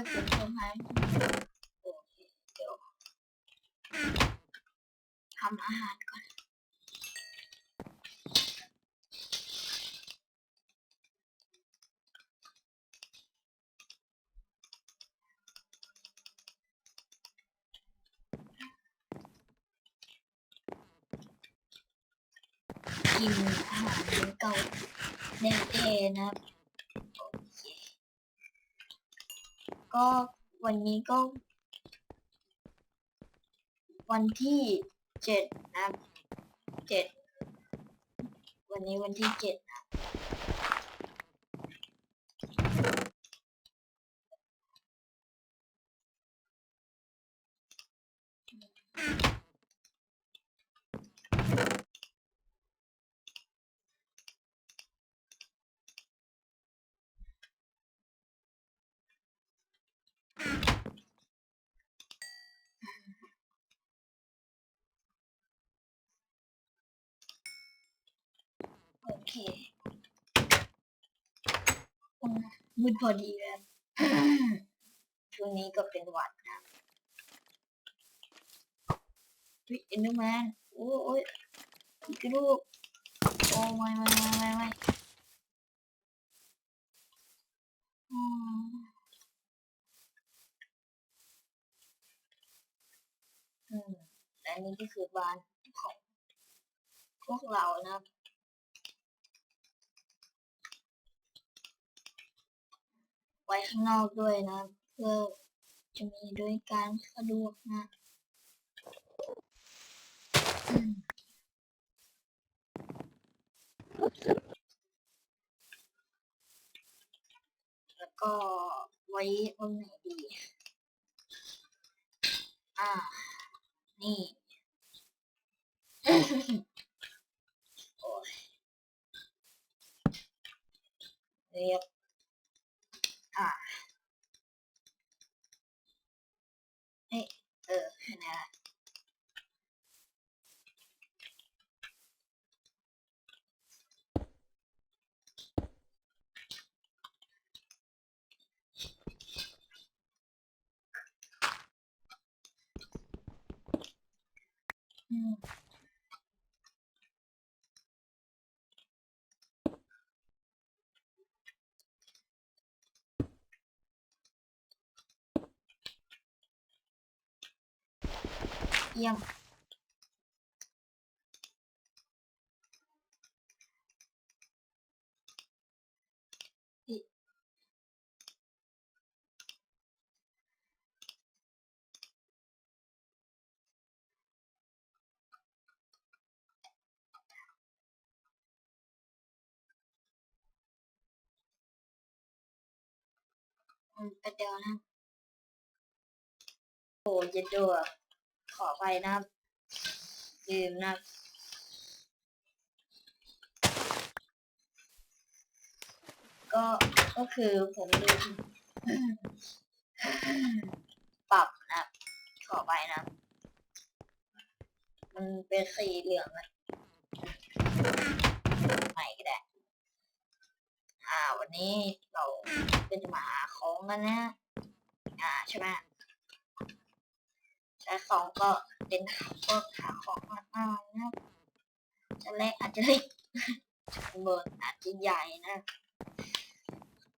ทำอเคเดี๋ยวทำอาหารก่อน กินอาหารเก่าแน่ๆนะครับโอเค ก็วันนี้ก็ วันที่เจ็ดนะเจ็ดวันนี้วันที่เจ็ดนะโอเคอื มมืดพอดีแล้วช่วงนี้ก็เป็นหวัดนะวิเอ็นเดอร์แมนโอ้โอ้ยอีกลูกโอ้ไม่ไม่ไม่ไม่ไม่อืมอืมและนี่ก็คือบ้านของพวกเรานะครับ ไว้ข้างนอกด้วยนะ เพื่อจะมีด้วยการสะดวกนะแล้วก็ไว้ตรงไหนดี อ่า นี่ โอ้ยเรียบ อ่าเอ้ยเออแค่นั้นแหละอืมเยี่ยมอืมปเดี๋ยวนะ โอ้เย็ดดัว ขอไปนะครับลืมนะครับก็ก็คือผมลืมปรับนะขอไปนะ มันเป็นสีเหลืองอะใหม่ก็ได้ อ่า วันนี้เราก็จะมาหาของกันนะ อ่า ใช่ไหม ใช้ของก็เป็นพวกหาของมากๆนะจะเล็กอาจจะเล็กเบิร์นอาจจะใหญ่นะ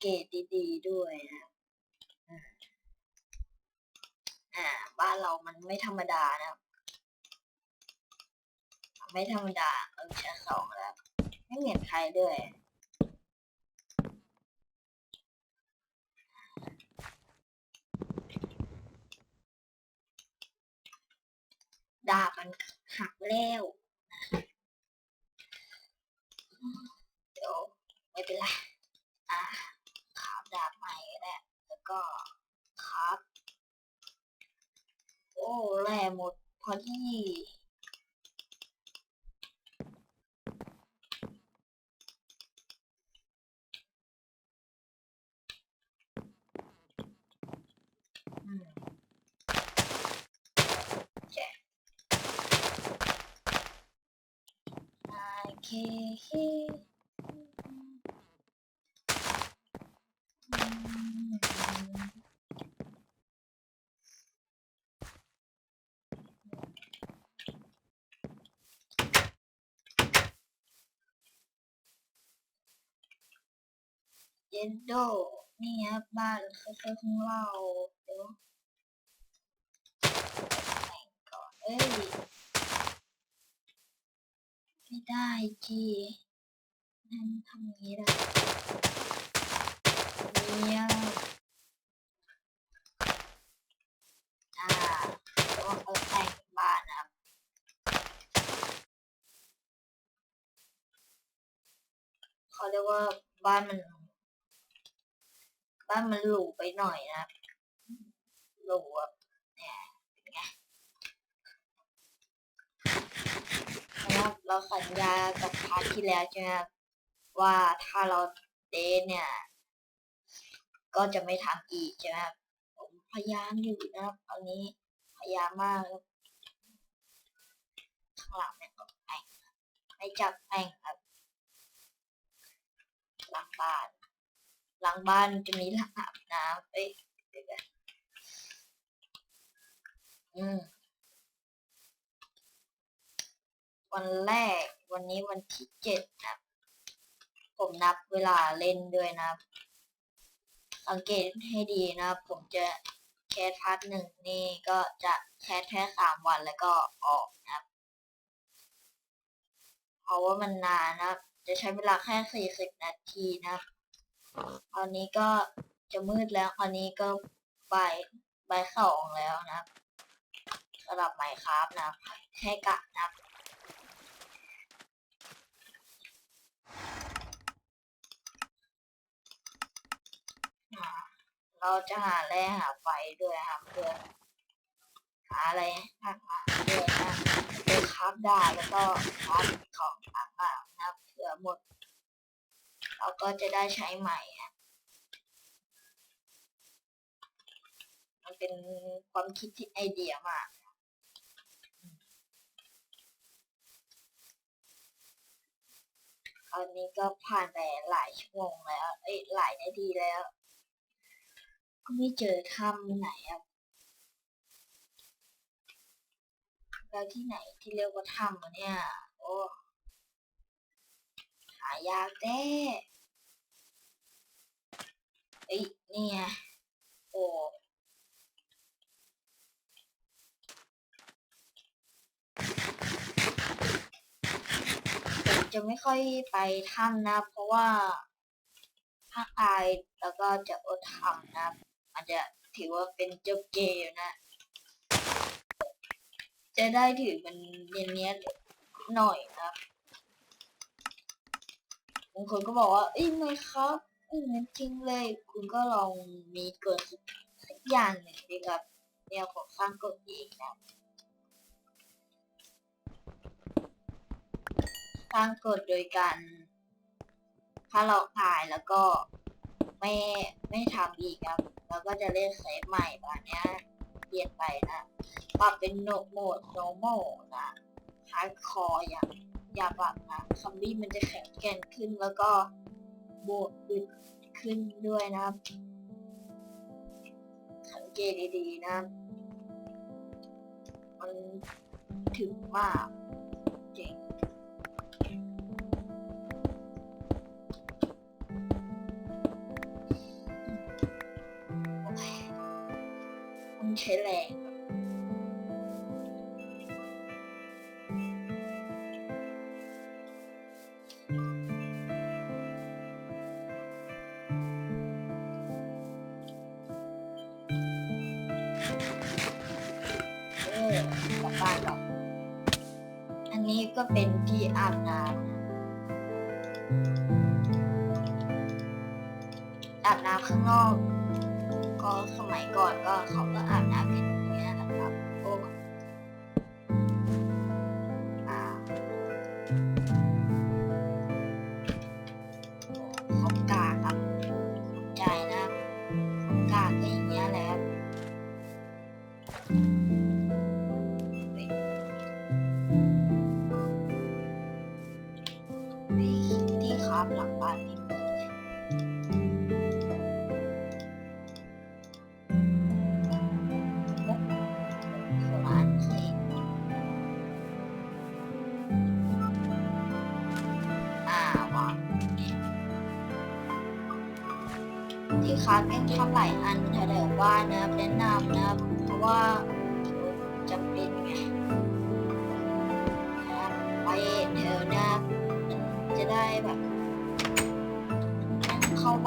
เกรดดีๆด้วยนะอ่าบ้านเรามันไม่ธรรมดานะไม่ธรรมดาเออใช้ของแล้วไม่เหมือนใครด้วย ดาบมันหักแล้วเดี๋ยวไม่เป็นไรอะขาบดาบใหม่แล้วแล้วก็ครับ โอ้แร่หมดพอดี เคอืมเย นโดนี่ครับบ้านเคยๆของเราเดี๋ยวแต่งก่อนเอ้ยไม่ได้จีนั่นทำอย่างนี้ได้เนี่ยอ่าต่ว่าเขาแต่งบ้านนะครับเขาเรียกว่าบ้านมัน บ้ามันหรูไปหน่อยนะครับหรูแบบเนี่ยเป็นไงนะครับเราสัญญากับพาร์ทที่แล้วใช่ไหมว่าถ้าเราเดทเนี่ย ก็จะไม่ทำอีกใช่ไหมผมพยายามอยู่นะครับตอนนี้พยายามมากข้างหลังเนี่ยก็แองไม่จับแองครับหลังบ้าน หลังบ้านจะมีหลังอาบน้ำเอ้ยเดี๋ยวกันอืมวันแรกวันนี้วันที่เจ็ดนะผมนับเวลาเล่นด้วยนะสังเกตให้ดีนะผมจะแคสพาร์ทหนึ่งนี่ก็จะแคสแค่สามวันแล้วก็ออกนะเพราะว่ามันนานนะจะใช้เวลาแค่สี่สิบนาทีนะครับ ตอนนี้ก็จะมืดแล้วตอนนี้ก็บ่ายบ่ายสองแล้วนะครับสำหรับไมค์ครับนะครับแค่กะนะครับเราจะหาแร่หาไฟด้วยครับเพื่อหาอะไรหาด้วยนะเป็นคราฟดาบแล้วก็คราฟของต่างๆนะครับเผื่อหมด เราก็จะได้ใช้ใหม่อะมันเป็นความคิดที่ไอเดียมากตอนนี้ก็ผ่านไปหลายชั่วโมงแล้ว เอ้ยหลายนาทีแล้ว ก็ไม่เจอถ้ำไหนอะแล้วที่ไหนที่เรียกว่าถ้ำเนี่ย โอ้ หายากแท้ เอ้ยนี่ไงโอ้ผมจะไม่ค่อยไปถ้ำนะ เพราะว่าถ้าอายแล้วก็จะอดทำนะอาจจะถือว่าเป็นเจ้าเกย์อยู่นะ จะได้ถือมันเนียนๆหน่อยนะบบางคนก็บอกว่า เอ้ยไม่ครับ เอ้ยมันจริงเลย คุณก็ลองมีกฎสักอย่างหนึ่งดีครับเนี่ยผมสร้างกฎเองนะสร้างกฎโดยการถ้าเราตายแล้วก็ไม่ไม่ทำอีกครับเราก็จะเล่นเซฟใหม่ตอนนี้เปลี่ยนไปนะปรับเป็นโนโหมด normal นะฮาร์ดคอร์อย่าอย่าปรับนะซอมบี้มันจะแข็งแกร่งขึ้นแล้วก็ บวกอึดขึ้นด้วยนะครับสังเกตดีๆนะมันถึงมากจริงมันใช้แรงเก็เป็นที่อาบน้ำอาบน้ำข้างนอก นี่ที่ครับหลังบ้านนี่ที่ค้าเป็นทำหลายอันแถวๆบ้านนะแนะนำนะเพราะว่า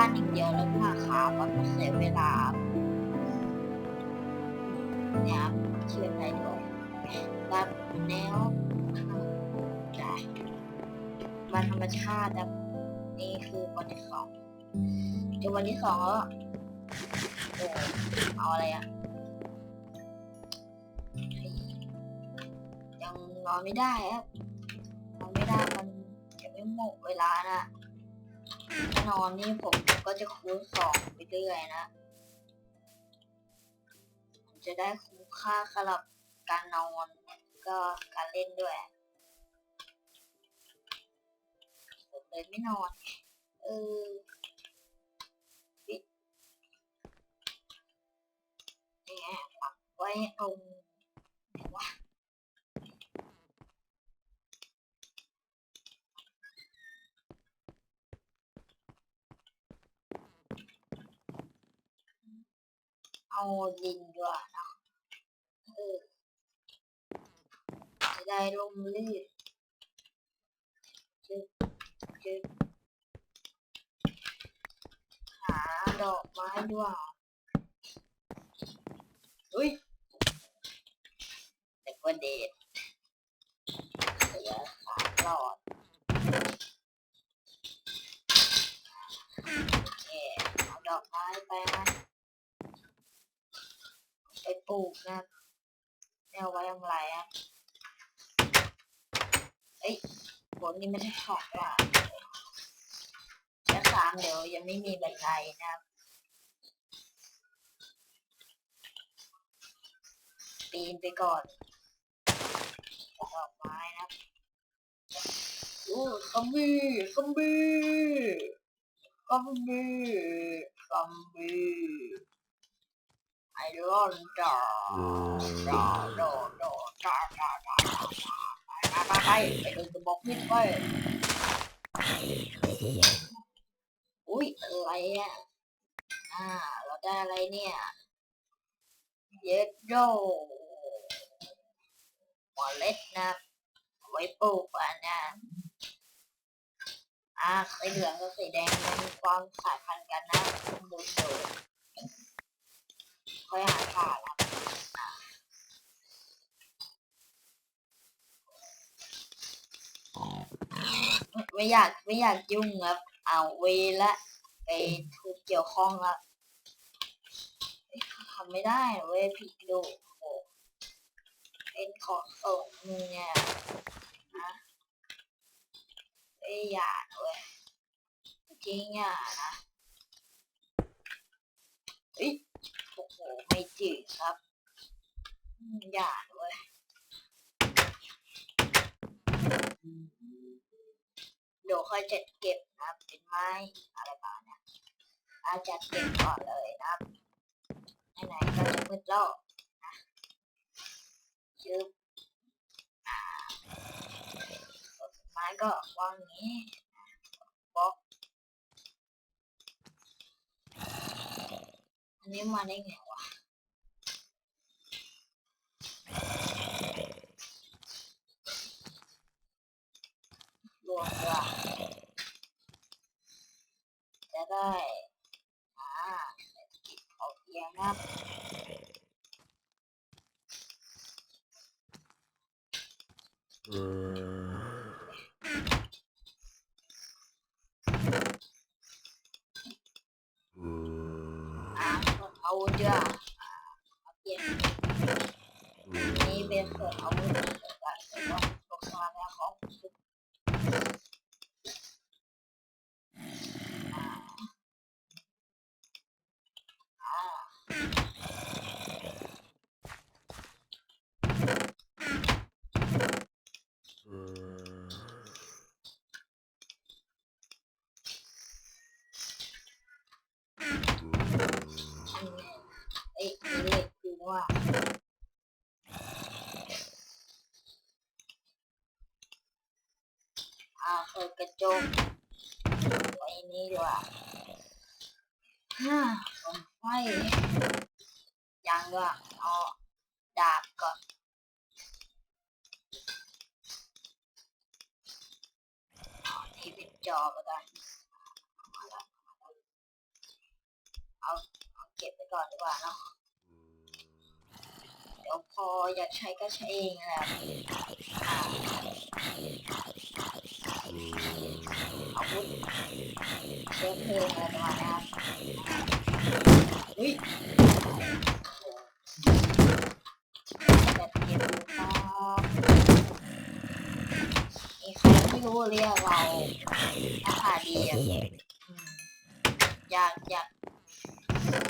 บ้านอย่างเดียวแล้วมาขามันก็เสียเวลาเนี่ยเชื่อได้ด้วยแบบแนวได้วันธรรมชาติครับนี่คือวันที่สองจนวันที่สองแล้วโอ้เอาอะไรอะยังนอนไม่ได้ครับนอนไม่ได้มันจะไม่หมดเวลานะถ้า นอนนี่ผมก็จะคูณสองไปเรื่อยนะผมจะได้คุ้มค่าสำหรับการนอนก็การเล่นด้วยผมเลยไม่นอน เออนี่ไงปักไว้ตรงไหนวะ เอาดินดีกว่าเนะเออจะได้ลมลื่นจึ๊บจึ๊บหาดอกไม้ด้วยอุ้ยแต่ก็เดทเสียขาหลอดโอเคเอาดอกไม้ไปนะ ไปปลูกนะแนวไว้ทำไรอะเอ้ยผลนี่ไม่ใช่ช็อกว่ะชั้นสามเดี๋ยวยังไม่มีบันไดนะครับ ปีนไปก่อนดอกไม้นะครับอู้ซอมบี้ซอมบี้ซอมบี้ซอมบี้ ไอรอนดาดาดาดาดาดาดาไปไปไปไปดูกระบอกมิดไปอุ้ยอะไรอะอ่าเราได้อะไรเนี่ยเยดโดเมล็ดนะไว้ปลูกอะนะอ่าสีเหลืองกับสีแดงมันมีความสายพันธุ์กันนะดูดู ค่อยหาข่าไม่ไม่อยากไม่อยากยุ่งครับ เอาเวละไปทุกเกี่ยวข้องละทำไม่ได้เว้ยผิดดูโหเป็นของส่งมึงเนี่ยนะเอ้ยอยานะเว้ยจริงอย่านะเอ้ย โอ้โหไม่จริงครับอย่านะเว้ยเดี๋ยวค่อยจัดเก็บนะครับเป็นไม้อะไรบ้างนี่ยอาจัดเก็บก่อนเลยนะครับไหนๆก็จะมืดแล้วนะชืบอ่าต้นไม้ก็วางอย่างนี้บล็อก อันนี้มาได้ไงวะรวมละจะได้อ่าเศรษฐกิจพอเพียงครับอ่า ส่วนอาวุธด้วยอ่าเอาเปลี่ยนนี่เป็นส่วนอาวุธเหมือนกันแต่ว่าตกสมาธิของสุดอ่าอ่าอันนี้เอ้ยมีเหล็กอยู่นี่ว่าอ่าเปิดกระจกไว้นี่ดีกว่าฮ่าผมไฟยังก็เอาดาบก่อนที่เป็นจอก่อนเอาละเอาเอาเก็บไปก่อนดีกว่าเนาะ ดี๋ยวพออยากใช้ก็ใช้เองแหละอาวุธเชื้อเพลิงอะไรประมาณนี้ครับอุ้ยแบบเก็บครับมีใครไม่รู้เรียกเราราคาดีอะอยากอยาก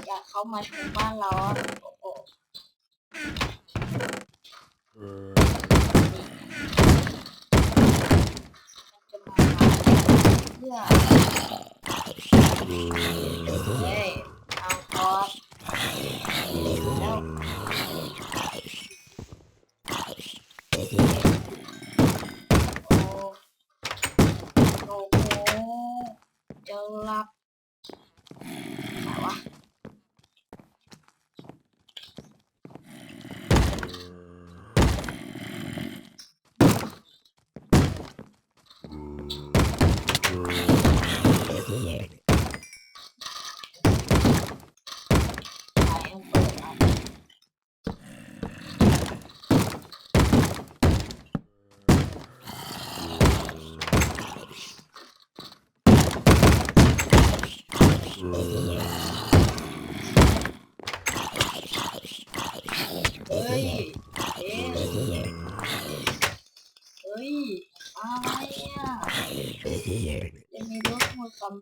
อยากเข้ามาชมบ้านเราโอ้โห จ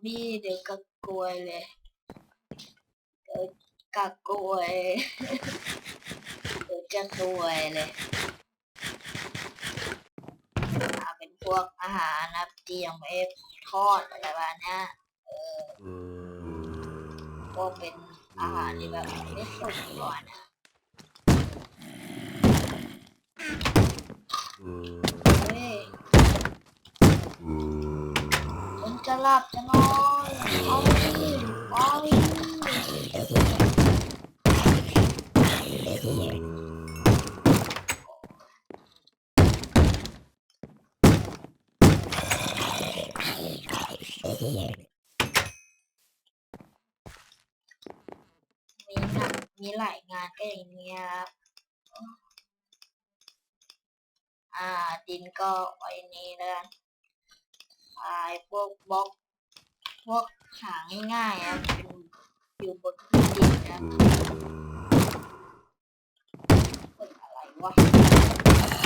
บี้เดี๋ยวกะกลวยเลยเดี๋ยวกะกลวยเดี๋ยวจะซวยเลยอ่าเป็นพวกอาหารนะที่ยังไม่ทอดอะไรแบบนี้เออพวกเป็นอาหารที่แบบไม่สุกก่อนนะเฮ้ยผมจะ หลับจะนอนเอาดิเอามีหนักมีหลายงานก็อย่างเงี้ยครับอ่าดินก็ไว้นี้แล้ว ไอ้พวกบล็อกพวกหาง่ายๆครับเป็นอยู่บนพื้นดินนะเฮ้ยอะไรวะ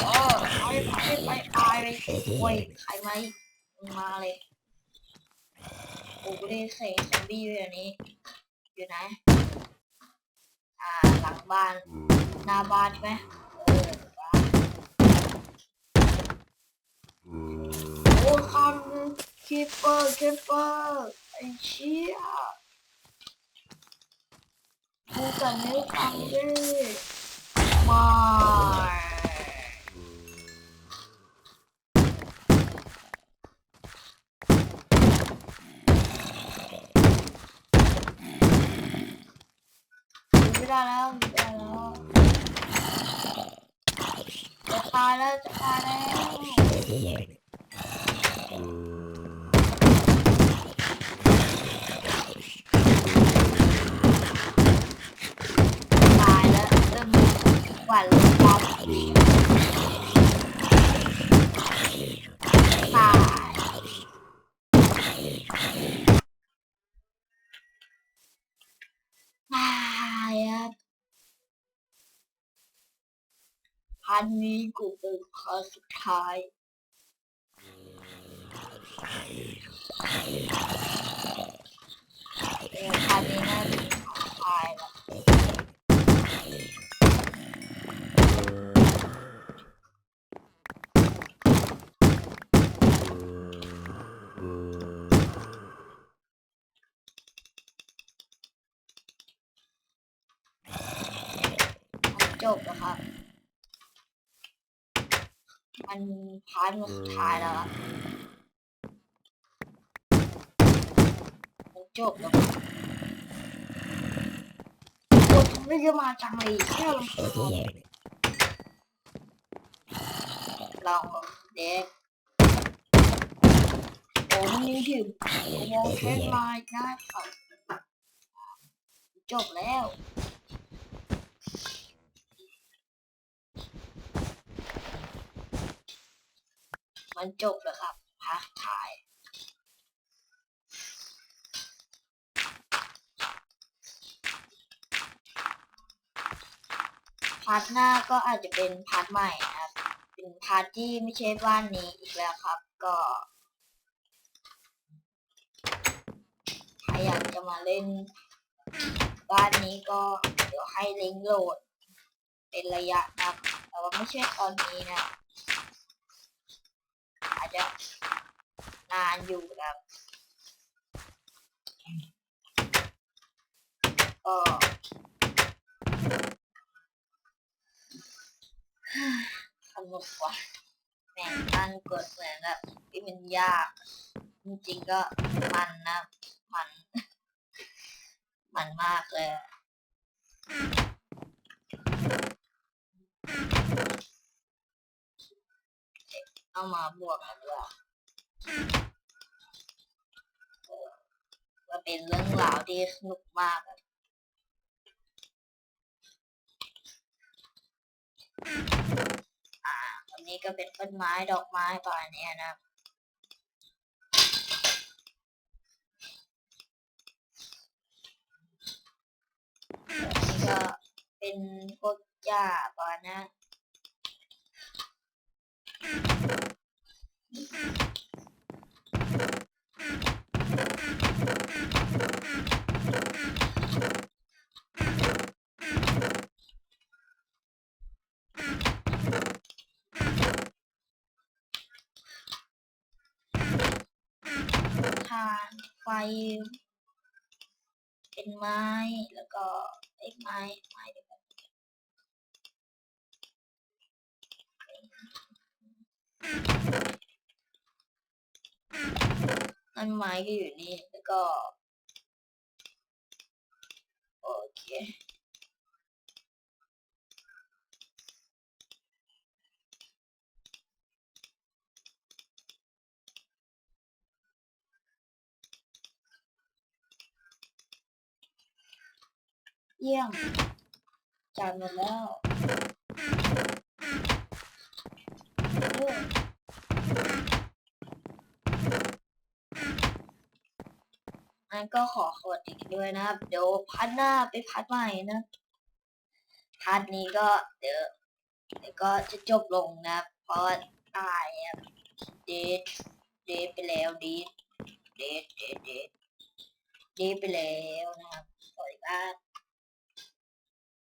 เออไปไปไปตายเลยโอ้ยใครมาอีกมึงมาเลยโอ้กูได้เสกซอมบี้อยู่อันนี้ อยู่ไหนอ่าหลังบ้านหน้าบ้านใช่ไหมเออบ้านโอ้คัน คีเปอร์คีเปอร์ไอ้เชี่ยกูกันให้ฟังดิมาไม่ได้แล้วไม่ได้แล้วจะตายแล้วจะตายแล้ว วั่นลมความตายตายครับพันนี้กูเป็นครั้งสุดท้ายเออพันนี้น่าจะ พาร์ทมันสุดท้ายแล้วครับมันจบแล้วครับไม่จะมาจังเลยแค่ลองลองเด็กผมนี่ถึงวงเพชรมาอีกนะครับจบแล้ว มันจบแล้วครับพักถ่าย พาร์ทหน้าก็อาจจะเป็นพาร์ทใหม่นะครับ เป็นพาร์ทที่ไม่ใช่บ้านนี้อีกแล้วครับ ก็ใครอยากจะมาเล่นบ้านนี้ก็เดี๋ยวให้ลิงก์โหลด เป็นระยะนะแต่ว่าไม่ใช่ตอนนี้นะ จะนานอยู่นะครับก็สนุกว่ะแม่งตั้งกดเหมือนแบบที่มันยาก จริงๆก็มันนะ มัน มันมากเลยอะ เอามาบวกกันด้วยเออก็เป็นเรื่องราวที่สนุกมากอะอ่าอันนี้ก็เป็นต้นไม้ดอกไม้ประมานี้นะนี่ก็เป็นพวกหญ้าก่อนนะทานไฟ เป็นไม้ แล้วก็ไอ้ไม้ไม้เดียวกันนั่นไม้ก็อยู่นี่ แล้วก็ โอเค เยี่ยมจ่ายหมดแล้วอองั้นก็ขอขออีกด้วยนะครับ เดี๋ยวพัดหน้าไปพัดใหม่นะพัดนี้ก็เดี๋ยวเดี๋ยวก็จะจบลงนะเพราะว่าตายครับเดทเดทไปแล้วเดทเดทเดทเดทเดทไปแล้วนะครับสวัสดีครับ